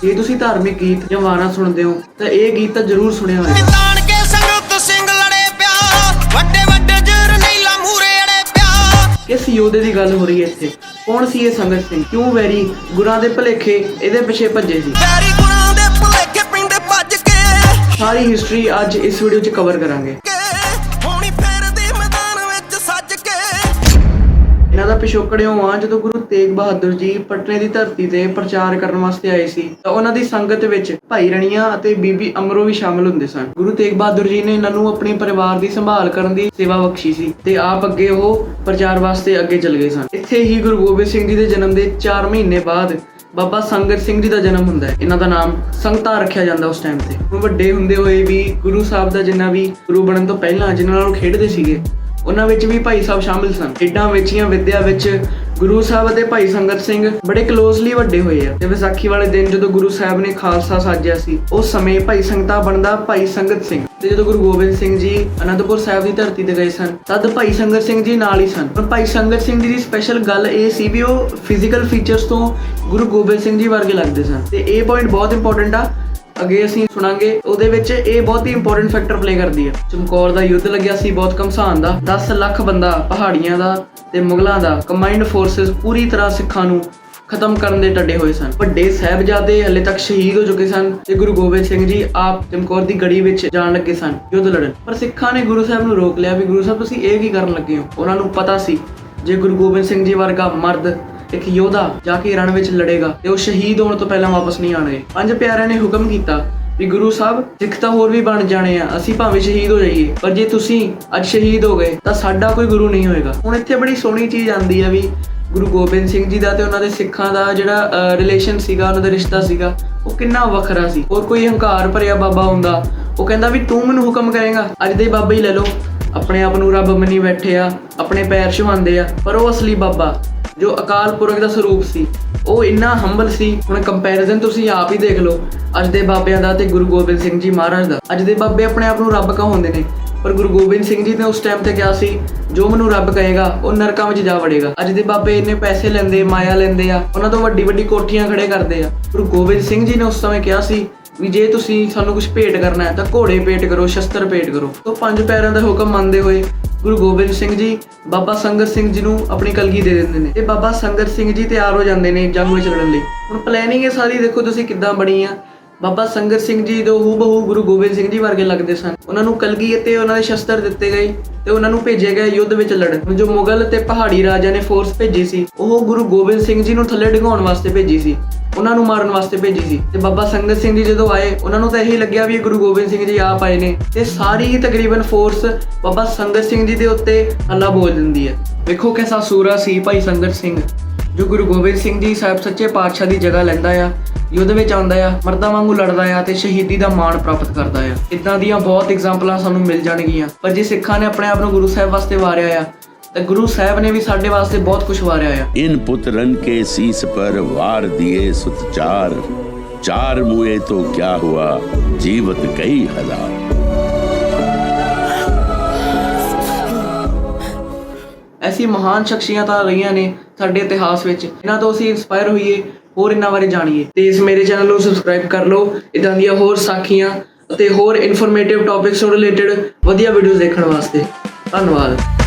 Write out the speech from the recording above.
ਜੇ ਤੁਸੀਂ ਧਾਰਮਿਕ ਗੀਤ ਜਾਂ ਵਾਰਾਂ ਸੁਣਦੇ ਹੋ ਤਾਂ ਇਹ ਗੀਤ ਤਾਂ ਜ਼ਰੂਰ ਸੁਣਿਆ ਹੋਵੇਗਾ ਤਾਣ ਕੇ ਸੰਗਤ ਸਿੰਘ ਲੜੇ ਪਿਆ ਵੱਡੇ ਵੱਡੇ ਜਰਨੈਲਾ ਮੂਰੇ ਅੜੇ ਪਿਆ। ਕਿਸ ਯੋਧੇ ਦੀ ਗੱਲ ਹੋ ਰਹੀ ਹੈ ਇੱਥੇ? ਕੌਣ ਸੀ ਇਹ ਸੰਗਤ ਸਿੰਘ ਕਿਉਂ ਵੈਰੀ ਗੁਰਾਂ ਦੇ ਭਲੇਖੇ ਇਹਦੇ ਪਿੱਛੇ ਭੱਜੇ ਸੀ? ਵੈਰੀ ਗੁਣਾਂ ਦੇ ਭੁਲੇਖੇ ਪਿੰਡੇ ਭੱਜ ਕੇ। ਸਾਰੀ ਹਿਸਟਰੀ ਅੱਜ ਇਸ ਵੀਡੀਓ 'ਚ ਕਵਰ ਕਰਾਂਗੇ। ਪਿਛੋਕੜਿਓਂ ਆ ਜਦੋਂ ਗੁਰੂ ਤੇਗ ਬਹਾਦਰ ਜੀ ਪਟਨੇ ਦੀ ਧਰਤੀ ਤੇ ਪ੍ਰਚਾਰ ਕਰਨ ਵਾਸਤੇ ਆਏ ਸੀ, ਤਾਂ ਉਹਨਾਂ ਦੀ ਸੰਗਤ ਵਿੱਚ ਭਾਈ ਰਣੀਆਂ ਅਤੇ ਬੀਬੀ ਅਮਰੋ ਵੀ ਸ਼ਾਮਲ ਹੁੰਦੇ ਸਨ। ਗੁਰੂ ਤੇਗ ਬਹਾਦਰ ਜੀ ਨੇ ਇਹਨਾਂ ਨੂੰ ਆਪਣੇ ਪਰਿਵਾਰ ਦੀ ਸੰਭਾਲ ਕਰਨ ਦੀ ਸੇਵਾ ਬਖਸ਼ੀ ਸੀ ਤੇ ਆਪ ਅੱਗੇ ਉਹ ਪ੍ਰਚਾਰ ਵਾਸਤੇ ਅੱਗੇ ਚੱਲ ਗਏ ਸਨ। ਇੱਥੇ ਹੀ ਗੁਰੂ ਗੋਬਿੰਦ ਸਿੰਘ ਜੀ ਦੇ ਜਨਮ ਦੇ 4 ਮਹੀਨੇ ਬਾਅਦ ਬਾਬਾ ਸੰਗਤ ਸਿੰਘ ਜੀ ਦਾ ਜਨਮ ਹੁੰਦਾ ਹੈ। ਇਹਨਾਂ ਦਾ ਨਾਮ ਸੰਗਤਾ ਰੱਖਿਆ ਜਾਂਦਾ ਉਸ ਟਾਈਮ ਤੇ। ਹੁਣ ਵੱਡੇ ਹੁੰਦੇ ਹੋਏ ਵੀ ਗੁਰੂ ਸਾਹਿਬ ਦਾ ਜਿੰਨਾ ਵੀ ਗੁਰੂ ਬਣਨ ਤੋਂ ਪਹਿਲਾਂ ਜਿਨ੍ਹਾਂ ਨਾਲ ਖੇਡਦੇ ਸੀਗੇ ਉਹਨਾਂ ਵਿੱਚ ਵੀ ਭਾਈ ਸਾਹਿਬ ਸ਼ਾਮਿਲ ਸਨ। ਖੇਡਾਂ ਵਿੱਚ ਵਿੱਦਿਆ ਵਿੱਚ ਗੁਰੂ ਸਾਹਿਬ ਅਤੇ ਭਾਈ ਸੰਗਤ ਸਿੰਘ ਬੜੇ ਕਲੋਜ਼ਲੀ ਵੱਡੇ ਹੋਏ ਆ। ਤੇ ਵਿਸਾਖੀ ਵਾਲੇ ਦਿਨ ਜਦੋਂ ਗੁਰੂ ਸਾਹਿਬ ਨੇ ਖਾਲਸਾ ਸਾਜਿਆ ਸੀ, ਉਸ ਸਮੇਂ ਭਾਈ ਸੰਗਤਾ ਬਣਦਾ ਭਾਈ ਸੰਗਤ ਸਿੰਘ। ਤੇ ਜਦੋਂ ਗੁਰੂ ਗੋਬਿੰਦ ਸਿੰਘ ਜੀ ਅਨੰਦਪੁਰ ਸਾਹਿਬ ਦੀ ਧਰਤੀ ਤੇ ਗਏ ਸਨ, ਤਦ ਭਾਈ ਸੰਗਤ ਸਿੰਘ ਜੀ ਨਾਲ ਹੀ ਸਨ। ਪਰ ਭਾਈ ਸੰਗਤ ਸਿੰਘ ਜੀ ਦੀ ਸਪੈਸ਼ਲ ਗੱਲ ਇਹ ਸੀ ਵੀ ਉਹ ਫਿਜ਼ੀਕਲ ਫੀਚਰਸ ਤੋਂ ਗੁਰੂ ਗੋਬਿੰਦ ਸਿੰਘ ਜੀ ਵਰਗੇ ਲੱਗਦੇ ਸਨ। ਤੇ ਇਹ ਪੁਆਇੰਟ ਬਹੁਤ ਇੰਪੋਰਟੈਂਟ ਆ ਅੱਗੇ ਅਸੀਂ ਸੁਣਾਂਗੇ, ਉਹਦੇ ਵਿੱਚ ਇਹ ਬਹੁਤ ਹੀ ਇੰਪੋਰਟੈਂਟ ਫੈਕਟਰ ਪਲੇ ਕਰਦੀ ਹੈ ਚਮਕੌਰ ਦਾ ਯੁੱਧ ਲੱਗਿਆ ਸੀ ਬਹੁਤ ਘਮਸਾਨ ਦਾ। 10 ਲੱਖ ਬੰਦਾ ਪਹਾੜੀਆਂ ਦਾ ਤੇ ਮੁਗਲਾਂ ਦਾ ਕੰਬਾਈਨਡ ਫੋਰਸਸ ਪੂਰੀ ਤਰ੍ਹਾਂ ਸਿੱਖਾਂ ਨੂੰ ਖਤਮ ਕਰਨ ਦੇ ਟੱਡੇ ਹੋਏ ਸਨ। ਵੱਡੇ ਸਾਹਿਬਜ਼ਾਦੇ ਹਲੇ ਤੱਕ ਸ਼ਹੀਦ ਹੋ ਚੁੱਕੇ ਸਨ ਤੇ ਗੁਰੂ ਗੋਬਿੰਦ ਸਿੰਘ ਜੀ ਆਪ ਚਮਕੌਰ ਦੀ ਗੜੀ ਵਿੱਚ ਜਾਣ ਲੱਗੇ ਸਨ, ਯੁੱਧ ਲੜਨ। ਪਰ ਸਿੱਖਾਂ ਨੇ ਗੁਰੂ ਸਾਹਿਬ ਨੂੰ ਰੋਕ ਲਿਆ ਵੀ ਗੁਰੂ ਸਾਹਿਬ, ਤੁਸੀਂ ਇਹ ਕੀ ਕਰਨ ਲੱਗੇ ਹੋ? ਉਹਨਾਂ ਨੂੰ ਪਤਾ ਸੀ, ਜੇ ਗੁਰੂ ਗੋਬਿੰਦ ਸਿੰਘ ਜੀ ਵਰਗਾ ਮਰਦ ਇੱਕ ਯੋਧਾ ਜਾ ਕੇ ਰਣ ਵਿੱਚ ਲੜੇਗਾ ਤੇ ਉਹ ਸ਼ਹੀਦ ਹੋਣ ਤੋਂ ਪਹਿਲਾਂ ਵਾਪਸ ਨਹੀਂ ਆਣਗੇ ਪੰਜ ਪਿਆਰਿਆਂ ਨੇ ਹੁਕਮ ਕੀਤਾ ਵੀ ਗੁਰੂ ਸਾਹਿਬ ਸਿੱਖ ਤਾਂ ਹੋਰ ਵੀ ਬਣ ਜਾਣੇ ਆ, ਅਸੀਂ ਭਾਵੇਂ ਸ਼ਹੀਦ ਹੋ ਜਾਈਏ, ਪਰ ਜੇ ਤੁਸੀਂ ਅੱਜ ਸ਼ਹੀਦ ਹੋ ਗਏ, ਤਾਂ ਸਾਡਾ ਕੋਈ ਗੁਰੂ ਨਹੀਂ ਹੋਏਗਾ। ਹੁਣ ਇੱਥੇ ਬੜੀ ਸੋਹਣੀ ਚੀਜ਼ ਆਂਦੀ ਆ ਵੀ ਗੁਰੂ ਗੋਬਿੰਦ ਸਿੰਘ ਜੀ ਦਾ ਤੇ ਉਹਨਾਂ ਦੇ ਸਿੱਖਾਂ ਦਾ ਜਿਹੜਾ ਰਿਲੇਸ਼ਨ ਸੀਗਾ, ਉਹਨਾਂ ਦਾ ਰਿਸ਼ਤਾ ਸੀਗਾ, ਉਹ ਕਿੰਨਾ ਵੱਖਰਾ ਸੀ। ਹੋਰ ਕੋਈ ਹੰਕਾਰ ਭਰਿਆ ਬਾਬਾ ਹੁੰਦਾ, ਉਹ ਕਹਿੰਦਾ ਵੀ ਤੂੰ ਮੈਨੂੰ ਹੁਕਮ ਕਰੇਗਾ, ਅੱਜ ਦੇ ਬਾਬਾ ਹੀ ਲੈ ਲਓ। ਆਪਣੇ ਆਪ ਨੂੰ ਰੱਬ ਮੰਨੀ ਬੈਠੇ ਆ, ਆਪਣੇ ਪੈਰ ਛੁਹਾਉਂਦੇ ਆ, ਪਰ ਉਹ ਅਸਲੀ ਬਾਬਾ ਜੋ ਅਕਾਲ ਪੁਰਖ ਦਾ ਸਰੂਪ ਸੀ, ਉਹ ਇੰਨਾ ਹੰਬਲ ਸੀ, ਹੁਣ ਕੰਪੈਰੀਜ਼ਨ ਤੁਸੀਂ ਆਪ ਹੀ ਦੇਖ ਲਓ। ਅੱਜ ਦੇ ਬਾਬਿਆਂ ਦਾ ਤੇ ਗੁਰੂ ਗੋਬਿੰਦ ਸਿੰਘ ਜੀ ਮਹਾਰਾਜ ਦਾ। ਅੱਜ ਦੇ ਬਾਬੇ ਆਪਣੇ ਆਪ ਨੂੰ ਰੱਬ ਕਹਾਉਂਦੇ ਨੇ, ਪਰ ਗੁਰੂ ਗੋਬਿੰਦ ਸਿੰਘ ਜੀ ਨੇ ਉਸ ਟਾਈਮ ਤੇ ਕਿਹਾ ਸੀ, ਜੋ ਮੈਨੂੰ ਰੱਬ ਕਹੇਗਾ, ਉਹ ਨਰਕਾਂ ਵਿੱਚ ਜਾ ਵੜੇਗਾ। ਅੱਜ ਦੇ ਬਾਬੇ ਇੰਨੇ ਪੈਸੇ ਲੈਂਦੇ, ਮਾਇਆ ਲੈਂਦੇ ਆ, ਉਹਨਾਂ ਤੋਂ ਵੱਡੀ ਵੱਡੀ ਕੋਠੀਆਂ ਖੜੇ ਕਰਦੇ ਆ। ਗੁਰੂ ਗੋਬਿੰਦ ਸਿੰਘ ਜੀ ਨੇ ਉਸ ਸਮੇਂ ਕਿਹਾ ਸੀ ਵੀ ਜੇ ਤੁਸੀਂ ਸਾਨੂੰ ਕੁਝ ਭੇਟ ਕਰਨਾ ਹੈ, ਤਾਂ ਘੋੜੇ ਭੇਟ ਕਰੋ, ਸ਼ਸਤਰ ਭੇਟ ਕਰੋ। ਤੋਂ ਪੰਜ ਪੈਰਾਂ ਦਾ ਹੁਕਮ ਮੰਨਦੇ ਹੋਏ ਗੁਰੂ ਗੋਬਿੰਦ ਸਿੰਘ ਜੀ, ਬਾਬਾ ਸੰਗਤ ਸਿੰਘ ਜੀ ਨੂੰ ਆਪਣੀ ਕਲਗੀ ਦੇ ਦਿੰਦੇ ਨੇ। ਤੇ ਬਾਬਾ ਸੰਗਤ ਸਿੰਘ ਜੀ ਤਿਆਰ ਹੋ ਜਾਂਦੇ ਨੇ ਜੰਗ ਵਿੱਚ ਲੜਨ ਲਈ। ਹੁਣ ਪਲੈਨਿੰਗ ਇਹ ਸਾਰੀ ਦੇਖੋ ਤੁਸੀਂ ਕਿੱਦਾਂ ਬਣੀ ਆ। ਬਾਬਾ ਸੰਗਤ ਸਿੰਘ ਜੀ ਜੋ ਹੂਬਹੂ ਗੁਰੂ ਗੋਬਿੰਦ ਸਿੰਘ ਜੀ ਵਰਗੇ ਲੱਗਦੇ ਸਨ। ਉਹਨਾਂ ਨੂੰ ਕਲਗੀ ਅਤੇ ਉਹਨਾਂ ਦੇ ਸ਼ਸਤਰ ਦਿੱਤੇ ਗਏ ਤੇ ਉਹਨਾਂ ਨੂੰ ਭੇਜਿਆ ਗਿਆ ਯੁੱਧ ਵਿੱਚ ਲੜਨ। ਜੋ ਮੁਗਲ ਤੇ ਪਹਾੜੀ ਰਾਜਾ ਨੇ ਫੋਰਸ ਭੇਜੀ ਸੀ, ਉਹ ਗੁਰੂ ਗੋਬਿੰਦ ਸਿੰਘ ਜੀ ਨੂੰ ਥੱਲੇ ਡਿਗਾਉਣ ਵਾਸਤੇ ਭੇਜੀ ਸੀ, ਉਹਨਾਂ ਨੂੰ ਮਾਰਨ ਵਾਸਤੇ ਭੇਜੀ ਸੀ। ਤੇ ਬਾਬਾ ਸੰਗਤ ਸਿੰਘ ਜੀ ਜਦੋਂ ਆਏ, ਉਹਨਾਂ ਨੂੰ ਤਾਂ ਇਹੀ ਲੱਗਿਆ ਵੀ ਗੁਰੂ ਗੋਬਿੰਦ ਸਿੰਘ ਜੀ ਆਪ ਆਏ ਨੇ ਤੇ ਸਾਰੀ ਤਕਰੀਬਨ ਫੋਰਸ ਬਾਬਾ ਸੰਗਤ ਸਿੰਘ ਜੀ ਦੇ ਉੱਤੇ ਅੱਲਾ ਬੋਲ ਦਿੰਦੀ ਹੈ। ਵੇਖੋ ਕਿਹਦਾ ਸੂਰਾ ਸੀ ਭਾਈ ਸੰਗਤ ਸਿੰਘ। ਜੋ ਗੁਰੂ ਗੋਬਿੰਦ ਸਿੰਘ ਜੀ ਸਾਹਿਬ ਸੱਚੇ ਪਾਤਸ਼ਾਹ ਦੀ ਜਗ੍ਹਾ ਲੈਂਦਾ ਆ ਯੁੱਧ ਵਿੱਚ ਆਉਂਦਾ ਆ, ਮਰਦਾਂ ਵਾਂਗੂ ਲੜਦਾ ਆ ਤੇ ਸ਼ਹੀਦੀ ਦਾ ਮਾਣ ਪ੍ਰਾਪਤ ਕਰਦਾ ਆ। ਇਦਾਂ ਦੀਆਂ ਬਹੁਤ ਐਗਜ਼ਾਮਪਲਾਂ ਸਾਨੂੰ ਮਿਲ ਜਾਣਗੀਆਂ। ਪਰ ਜੇ ਸਿੱਖਾਂ ਨੇ ਆਪਣੇ ਆਪ ਨੂੰ ਗੁਰੂ ਸਾਹਿਬ ਵਾਸਤੇ ਵਾਰਿਆ ਆ, ਤਾਂ ਗੁਰੂ ਸਾਹਿਬ ਨੇ ਵੀ ਸਾਡੇ ਵਾਸਤੇ ਬਹੁਤ ਕੁਝ ਵਾਰਿਆ ਆ। ਇਨ ਪੁੱਤਰਨ ਕੇ ਸੀਸ ਪਰ ਵਾਰ ਦਿਏ ਸੁਤ ਚਾਰ ਮੂਏ ਤੋਂ ਕਿਆ ਹੁਆ, ਜੀਵਤ ਕਈ ਹਜ਼ਾਰ। ਐਸੀ ਮਹਾਨ ਸ਼ਖਸੀਅਤਾਂ ਰਹੀਆਂ ਨੇ ਸਾਡੇ ਇਤਿਹਾਸ ਵਿੱਚ। ਇਹਨਾਂ ਤੋਂ ਅਸੀਂ ਇਨਸਪਾਇਰ ਹੋਈਏ, ਹੋਰ ਇਹਨਾਂ ਬਾਰੇ ਜਾਣੀਏ। ਤੇ ਇਸ ਮੇਰੇ ਚੈਨਲ ਨੂੰ ਸਬਸਕ੍ਰਾਈਬ ਕਰ ਲਓ ਇਦਾਂ ਦੀਆਂ ਹੋਰ ਸਾਖੀਆਂ ਅਤੇ ਹੋਰ ਇਨਫੋਰਮੇਟਿਵ ਟੌਪਿਕਸ ਤੋਂ ਰਿਲੇਟਡ ਵਧੀਆ ਵੀਡੀਓਜ਼ ਦੇਖਣ ਵਾਸਤੇ। ਧੰਨਵਾਦ।